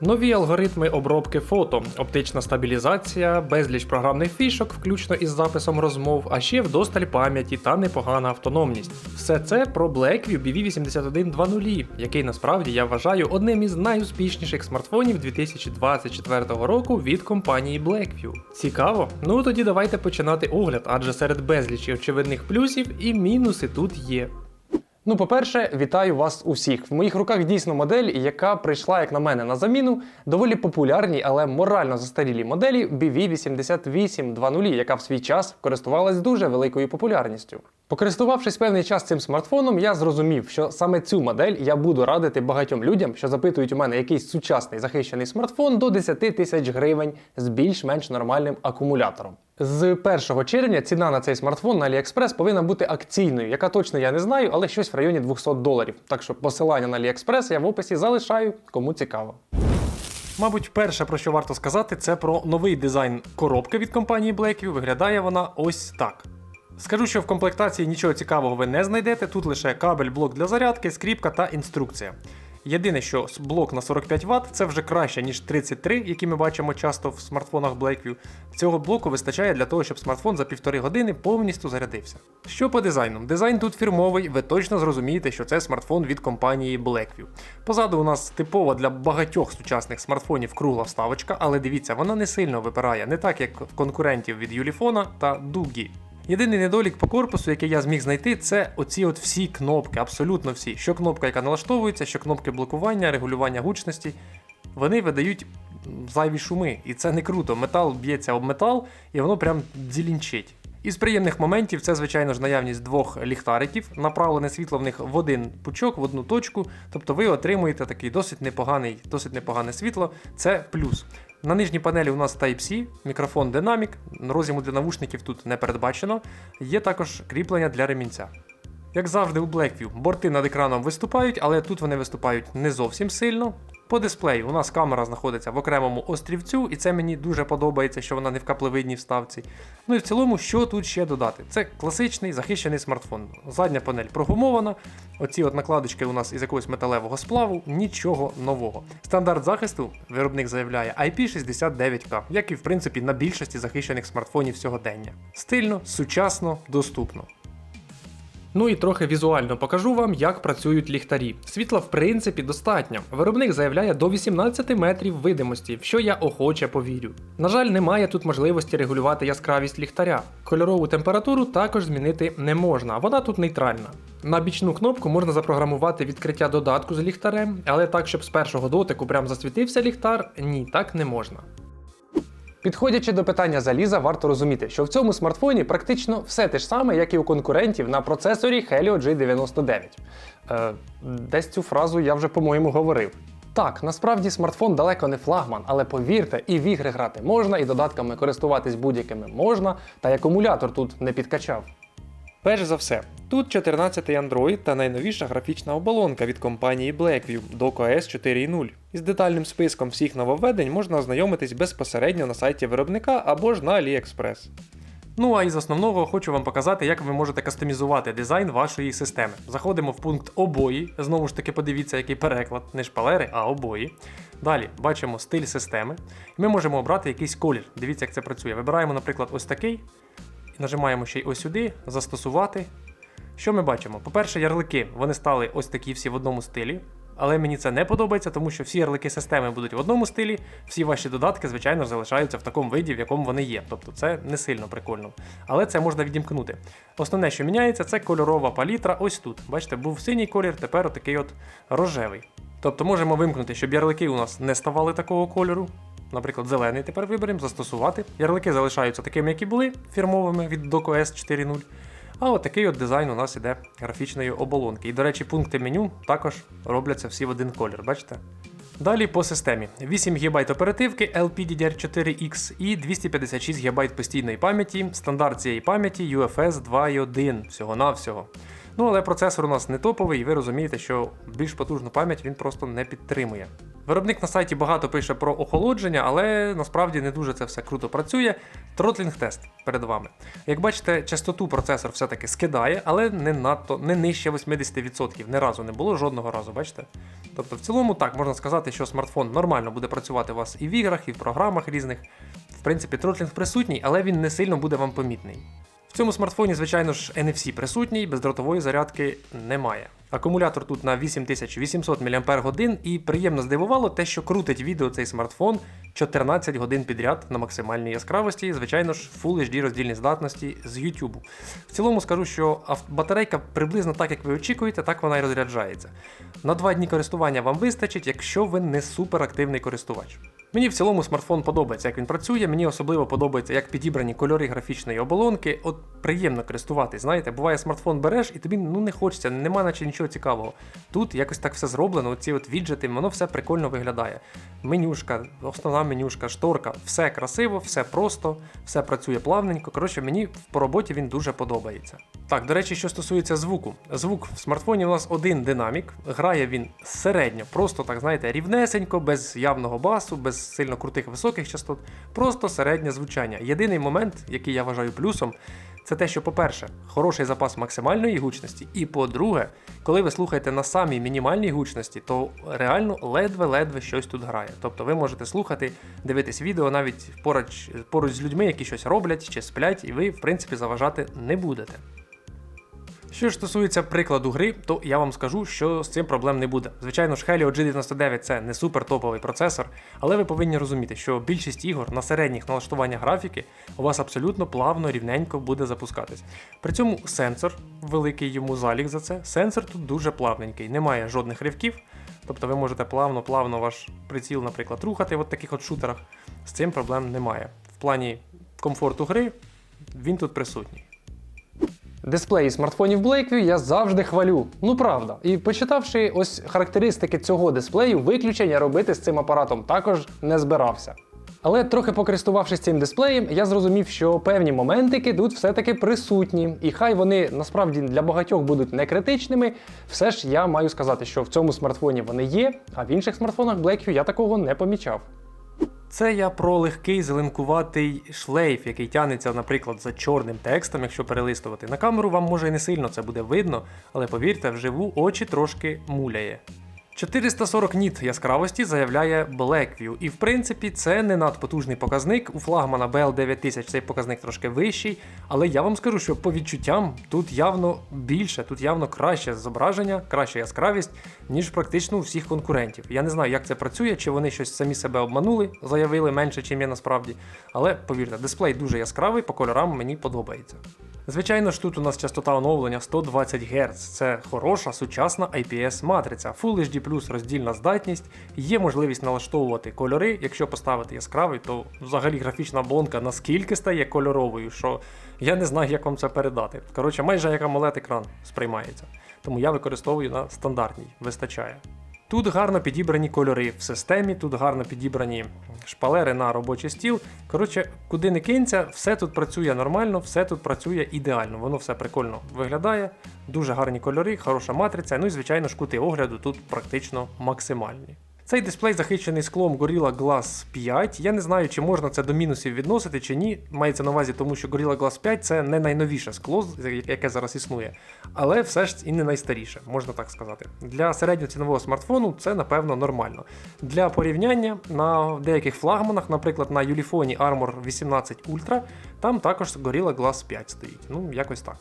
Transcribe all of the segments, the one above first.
Нові алгоритми обробки фото, оптична стабілізація, безліч програмних фішок, включно із записом розмов, а ще вдосталь пам'яті та непогана автономність. Все це про Blackview BV8120, який насправді я вважаю одним із найуспішніших смартфонів 2024 року від компанії Blackview. Цікаво? Ну тоді давайте починати огляд, адже серед безлічі очевидних плюсів і мінуси тут є. Ну, по-перше, вітаю вас усіх. В моїх руках дійсно модель, яка прийшла, як на мене, на заміну доволі популярній, але морально застарілій моделі BV8820, яка в свій час користувалась дуже великою популярністю. Покористувавшись певний час цим смартфоном, я зрозумів, що саме цю модель я буду радити багатьом людям, що запитують у мене якийсь сучасний захищений смартфон до 10 тисяч гривень з більш-менш нормальним акумулятором. З 1 червня ціна на цей смартфон на AliExpress повинна бути акційною, яка точно я не знаю, але щось в районі 200 доларів. Так що посилання на AliExpress я в описі залишаю, кому цікаво. Мабуть, перше, про що варто сказати, це про новий дизайн коробки від компанії Blackview. Виглядає вона ось так. Скажу, що в комплектації нічого цікавого ви не знайдете. Тут лише кабель, блок для зарядки, скріпка та інструкція. Єдине, що блок на 45 Вт це вже краще, ніж 33, які ми бачимо часто в смартфонах Blackview. Цього блоку вистачає для того, щоб смартфон за півтори години повністю зарядився. Що по дизайну? Дизайн тут фірмовий, ви точно зрозумієте, що це смартфон від компанії Blackview. Позаду у нас типова для багатьох сучасних смартфонів кругла вставочка, але дивіться, вона не сильно випирає, не так як конкурентів від Юліфона та Дугі. Єдиний недолік по корпусу, який я зміг знайти, це оці от всі кнопки, абсолютно всі. Що кнопка, яка налаштовується, що кнопки блокування, регулювання гучності. Вони видають зайві шуми, і це не круто. Метал б'ється об метал, і воно прям дзілінчить. Із приємних моментів це, звичайно ж, наявність двох ліхтариків, направлене світло в них в один пучок, в одну точку. Тобто ви отримуєте такий досить непоганий, досить непогане світло. Це плюс. На нижній панелі у нас Type-C, мікрофон Dynamic, розіму для навушників тут не передбачено. Є також кріплення для ремінця. Як завжди у Blackview, борти над екраном виступають, але тут вони виступають не зовсім сильно. По дисплею у нас камера знаходиться в окремому острівцю, і це мені дуже подобається, що вона не в каплевидній вставці. Ну і в цілому, що тут ще додати? Це класичний захищений смартфон. Задня панель прогумована. Оці от накладочки у нас із якогось металевого сплаву, нічого нового. Стандарт захисту виробник заявляє IP69K, як і в принципі на більшості захищених смартфонів сьогодення. Стильно, сучасно, доступно. Ну і трохи візуально покажу вам, як працюють ліхтарі. Світла, в принципі, достатньо. Виробник заявляє до 18 метрів видимості, в що я охоче повірю. На жаль, немає тут можливості регулювати яскравість ліхтаря. Кольорову температуру також змінити не можна, вона тут нейтральна. На бічну кнопку можна запрограмувати відкриття додатку з ліхтарем, але так, щоб з першого дотику прям засвітився ліхтар, ні, так не можна. Підходячи до питання заліза, варто розуміти, що в цьому смартфоні практично все те ж саме, як і у конкурентів на процесорі Helio G99. Е, десь цю фразу я вже, по-моєму, говорив. Так, насправді смартфон далеко не флагман, але повірте, і в ігри грати можна, і додатками користуватись будь-якими можна, та й акумулятор тут не підкачав. Перш за все, тут 14-й Android та найновіша графічна оболонка від компанії Blackview DocOS 4.0. Із детальним списком всіх нововведень можна ознайомитись безпосередньо на сайті виробника або ж на AliExpress. Ну а із основного хочу вам показати, як ви можете кастомізувати дизайн вашої системи. Заходимо в пункт обої. Знову ж таки, подивіться, який переклад, не шпалери, а обої. Далі бачимо стиль системи. Ми можемо обрати якийсь колір. Дивіться, як це працює. Вибираємо, наприклад, ось такий. І нажимаємо ще й ось сюди, застосувати. Що ми бачимо? По-перше, ярлики вони стали ось такі всі в одному стилі. Але мені це не подобається, тому що всі ярлики системи будуть в одному стилі, всі ваші додатки, звичайно, залишаються в такому виді, в якому вони є. Тобто це не сильно прикольно. Але це можна відімкнути. Основне, що міняється, це кольорова палітра ось тут. Бачите, був синій колір, тепер отакий от рожевий. Тобто можемо вимкнути, щоб ярлики у нас не ставали такого кольору. Наприклад, зелений тепер виберемо, застосувати. Ярлики залишаються такими, як і були, фірмовими від DocOS 4.0. А от такий от дизайн у нас іде графічної оболонки. І, до речі, пункти меню також робляться всі в один колір, бачите? Далі по системі: 8 ГБ оперативки LPDDR4X і 256 ГБ постійної пам'яті, стандарт цієї пам'яті UFS 2.1 всього-навсього. Ну але процесор у нас не топовий, і ви розумієте, що більш потужну пам'ять він просто не підтримує. Виробник на сайті багато пише про охолодження, але насправді не дуже це все круто працює. Тротлінг тест перед вами. Як бачите, частоту процесор все-таки скидає, але не надто не нижче 80%. Ні разу не було жодного разу, бачите? Тобто, в цілому, так можна сказати, що смартфон нормально буде працювати у вас і в іграх, і в програмах різних. В принципі, тротлінг присутній, але він не сильно буде вам помітний. В цьому смартфоні, звичайно ж, NFC присутній, бездротової зарядки немає. Акумулятор тут на 8800 мАч і приємно здивувало те, що крутить відео цей смартфон 14 годин підряд на максимальній яскравості, звичайно ж, Full HD роздільні здатності з YouTube. В цілому скажу, що батарейка приблизно так, як ви очікуєте, так вона і розряджається. На два дні користування вам вистачить, якщо ви не суперактивний користувач. Мені в цілому смартфон подобається, як він працює. Мені особливо подобається, як підібрані кольори графічної оболонки. От приємно користуватись. Знаєте, буває смартфон береш, і тобі ну не хочеться, нема наче нічого цікавого. Тут якось так все зроблено. Оці от віджити, воно все прикольно виглядає. Менюшка, основна менюшка, шторка, все красиво, все просто, все працює плавненько. Коротше, мені по роботі він дуже подобається. Так, до речі, що стосується звуку. Звук в смартфоні у нас один динамік, грає він середньо, просто так знаєте, рівнесенько, без явного басу, без сильно крутих високих частот, просто середнє звучання. Єдиний момент, який я вважаю плюсом, це те, що, по-перше, хороший запас максимальної гучності, і по-друге, коли ви слухаєте на самій мінімальній гучності, то реально ледве-ледве щось тут грає. Тобто ви можете слухати, дивитись відео навіть поруч, поруч з людьми, які щось роблять чи сплять, і ви, в принципі, заважати не будете. Що стосується прикладу гри, то я вам скажу, що з цим проблем не буде. Звичайно ж, Helio G99 це не супер топовий процесор, але ви повинні розуміти, що більшість ігор на середніх налаштуваннях графіки у вас абсолютно плавно, рівненько буде запускатись. При цьому сенсор, великий йому залік за це, сенсор тут дуже плавненький, немає жодних ривків. Тобто ви можете плавно-плавно ваш приціл, наприклад, рухати в от таких от шутерах. З цим проблем немає. В плані комфорту гри він тут присутній. Дисплеї смартфонів Blackview я завжди хвалю. Ну правда. І почитавши ось характеристики цього дисплею, виключення робити з цим апаратом також не збирався. Але трохи покористувавшись цим дисплеєм, я зрозумів, що певні моментики тут все-таки присутні. І хай вони насправді для багатьох будуть не критичними, все ж я маю сказати, що в цьому смартфоні вони є, а в інших смартфонах Blackview я такого не помічав. Це я про легкий зеленкуватий шлейф, який тягнеться, наприклад, за чорним текстом, якщо перелистувати. На камеру вам може і не сильно це буде видно, але повірте, вживу очі трошки муляє. 440 ніт яскравості заявляє Blackview, і в принципі це не надпотужний показник. У флагмана BL9000 цей показник трошки вищий, але я вам скажу, що по відчуттям тут явно більше, тут явно краще зображення, краща яскравість, ніж практично у всіх конкурентів. Я не знаю, як це працює, чи вони щось самі себе обманули, заявили менше, чим є насправді. Але повірте, дисплей дуже яскравий, по кольорам мені подобається. Звичайно ж, тут у нас частота оновлення 120 Гц. Це хороша сучасна IPS-матриця, Full HD роздільна здатність, є можливість налаштовувати кольори. Якщо поставити яскравий, то взагалі графічна оболонка наскільки стає кольоровою, що я не знаю, як вам це передати. Коротше, майже як AMOLED екран сприймається. Тому я використовую на стандартній, вистачає. Тут гарно підібрані кольори в системі, тут гарно підібрані шпалери на робочий стіл. Коротше, куди не кинься, все тут працює нормально, все тут працює ідеально. Воно все прикольно виглядає, дуже гарні кольори, хороша матриця. Ну і звичайно ж кути огляду тут практично максимальні. Цей дисплей захищений склом Gorilla Glass 5. Я не знаю, чи можна це до мінусів відносити чи ні. Мається на увазі, тому що Gorilla Glass 5 це не найновіше скло, яке зараз існує, але все ж і не найстаріше, можна так сказати. Для середньоцінового смартфону це напевно нормально. Для порівняння на деяких флагманах, наприклад, на Ulefone Armor 18 Ultra, там також Gorilla Glass 5 стоїть. Ну, якось так.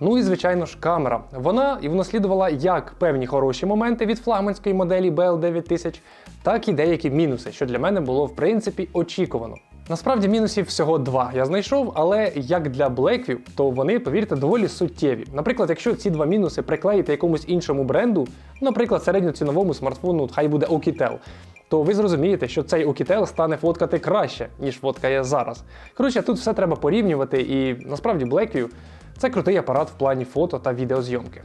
Ну і звичайно ж камера. Вона і внаслідувала як певні хороші моменти від флагманської моделі BL9000, так і деякі мінуси, що для мене було в принципі очікувано. Насправді мінусів всього два я знайшов, але як для Blackview, то вони, повірте, доволі суттєві. Наприклад, якщо ці два мінуси приклеїти якомусь іншому бренду, наприклад, середньоціновому смартфону, хай буде Oukitel, то ви зрозумієте, що цей Oukitel стане фоткати краще, ніж фоткає зараз. Коротше, тут все треба порівнювати, і насправді Blackview це крутий апарат в плані фото та відеозйомки.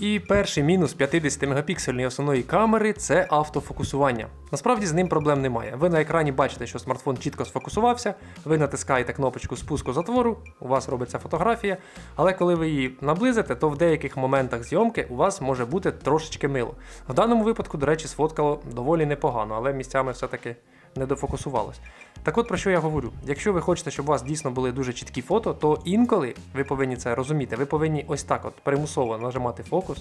І перший мінус 50 мегапіксельної основної камери це автофокусування. Насправді з ним проблем немає. Ви на екрані бачите, що смартфон чітко сфокусувався, ви натискаєте кнопочку спуску затвору, у вас робиться фотографія, але коли ви її наблизите, то в деяких моментах зйомки у вас може бути трошечки мило. В даному випадку, до речі, сфоткало доволі непогано, але місцями все-таки не дофокусувалось. Так от про що я говорю? Якщо ви хочете, щоб у вас дійсно були дуже чіткі фото, то інколи ви повинні це розуміти. Ви повинні ось так от примусово нажимати фокус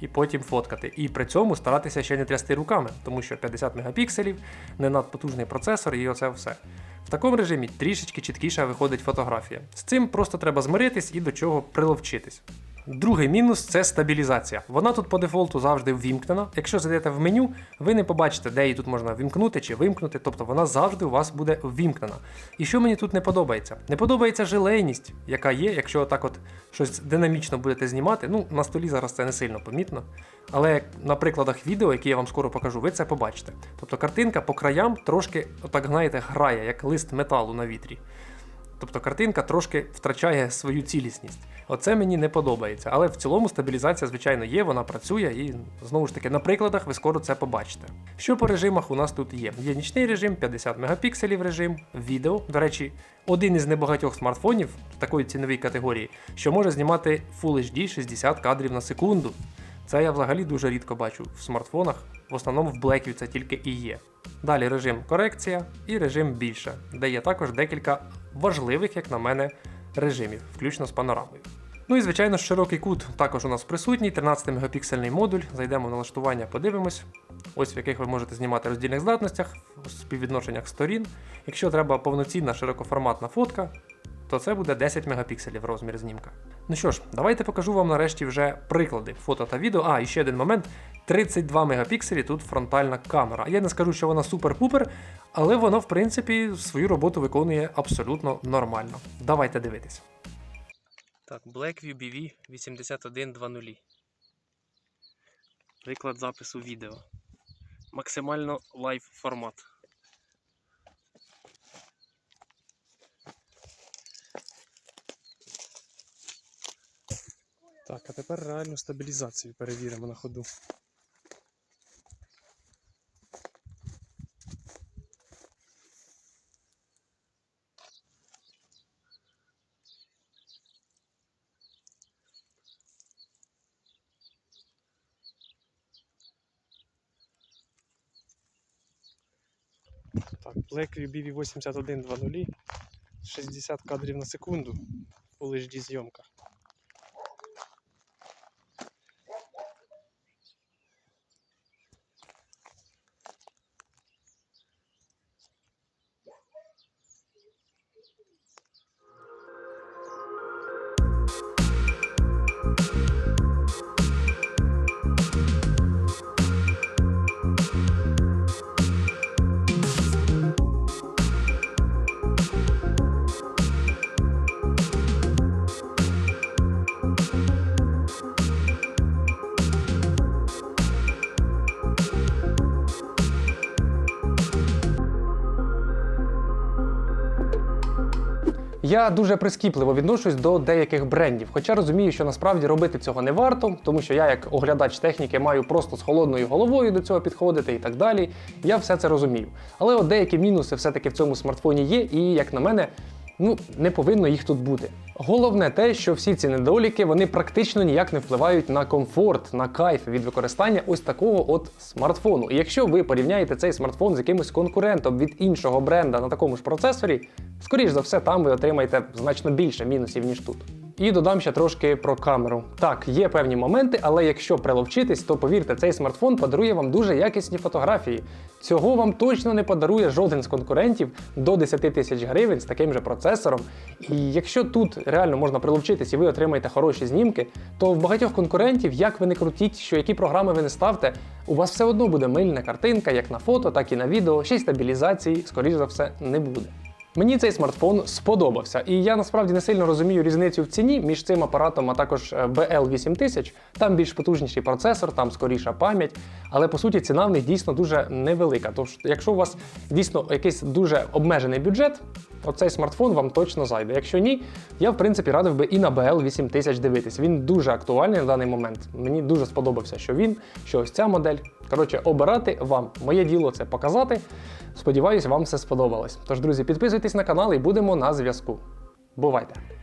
і потім фоткати. І при цьому старатися ще не трясти руками, тому що 50 мегапікселів, не надпотужний процесор і оце все. В такому режимі трішечки чіткіше виходить фотографія. З цим просто треба змиритись і до чого приловчитись. Другий мінус це стабілізація. Вона тут по дефолту завжди ввімкнена. Якщо зайдете в меню, ви не побачите, де її тут можна вімкнути чи вимкнути, тобто вона завжди у вас буде ввімкнена. І що мені тут не подобається? Не подобається жилейність, яка є, якщо так от щось динамічно будете знімати. Ну, на столі зараз це не сильно помітно. Але на прикладах відео, які я вам скоро покажу, ви це побачите. Тобто картинка по краям трошки, отак знаєте, грає, як лист металу на вітрі. Тобто картинка трошки втрачає свою цілісність. Оце мені не подобається. Але в цілому стабілізація, звичайно, є, вона працює, і знову ж таки на прикладах ви скоро це побачите. Що по режимах у нас тут є? Є нічний режим, 50 мегапікселів режим, відео. До речі, один із небагатьох смартфонів такої цінової категорії, що може знімати Full HD 60 кадрів на секунду. Це я взагалі дуже рідко бачу в смартфонах. В основному в Blackview це тільки і є. Далі режим корекція і режим більше, де є також декілька важливих, як на мене, режимів, включно з панорамою. Ну і звичайно, широкий кут також у нас присутній, 13-мегапіксельний модуль. Зайдемо в налаштування, подивимось. Ось в яких ви можете знімати роздільних здатностях, співвідношеннях сторін. Якщо треба повноцінна широкоформатна фотка, то це буде 10 мегапікселів розмір знімка. Ну що ж, давайте покажу вам нарешті вже приклади фото та відео. А, і ще один момент: 32 мегапікселі тут фронтальна камера. Я не скажу, що вона супер-пупер, але вона, в принципі, свою роботу виконує абсолютно нормально. Давайте дивитись. Так, Blackview BV 8120. Приклад запису відео. Максимально лайв формат. Так, а тепер реальну стабілізацію перевіримо на ходу. Blackview BV8120, 60 кадрів на секунду, Full HD зйомка. Я дуже прискіпливо відношусь до деяких брендів, хоча розумію, що насправді робити цього не варто, тому що я, як оглядач техніки, маю просто з холодною головою до цього підходити і так далі. Я все це розумію. Але от деякі мінуси все-таки в цьому смартфоні є, і як на мене, ну не повинно їх тут бути. Головне те, що всі ці недоліки вони практично ніяк не впливають на комфорт, на кайф від використання ось такого от смартфону. І якщо ви порівняєте цей смартфон з якимось конкурентом від іншого бренда на такому ж процесорі, скоріш за все, там ви отримаєте значно більше мінусів, ніж тут. І додам ще трошки про камеру. Так, є певні моменти, але якщо приловчитись, то повірте, цей смартфон подарує вам дуже якісні фотографії. Цього вам точно не подарує жоден з конкурентів до 10 тисяч гривень з таким же процесором. І якщо тут реально можна приловчитись і ви отримаєте хороші знімки, то в багатьох конкурентів, як ви не крутіть, що які програми ви не ставте, у вас все одно буде мильна картинка, як на фото, так і на відео, ще й стабілізації, скоріш за все, не буде. Мені цей смартфон сподобався, і я насправді не сильно розумію різницю в ціні між цим апаратом, а також е, BL8000. Там більш потужніший процесор, там скоріша пам'ять, але по суті ціна в них дійсно дуже невелика. Тож, якщо у вас дійсно якийсь дуже обмежений бюджет, оцей смартфон вам точно зайде. Якщо ні, я в принципі радив би і на BL 8000 дивитись. Він дуже актуальний на даний момент. Мені дуже сподобався, що він, що ось ця модель. Коротше, обирати вам. Моє діло це показати. Сподіваюсь, вам все сподобалось. Тож, друзі, підписуйтесь на канал і будемо на зв'язку. Бувайте!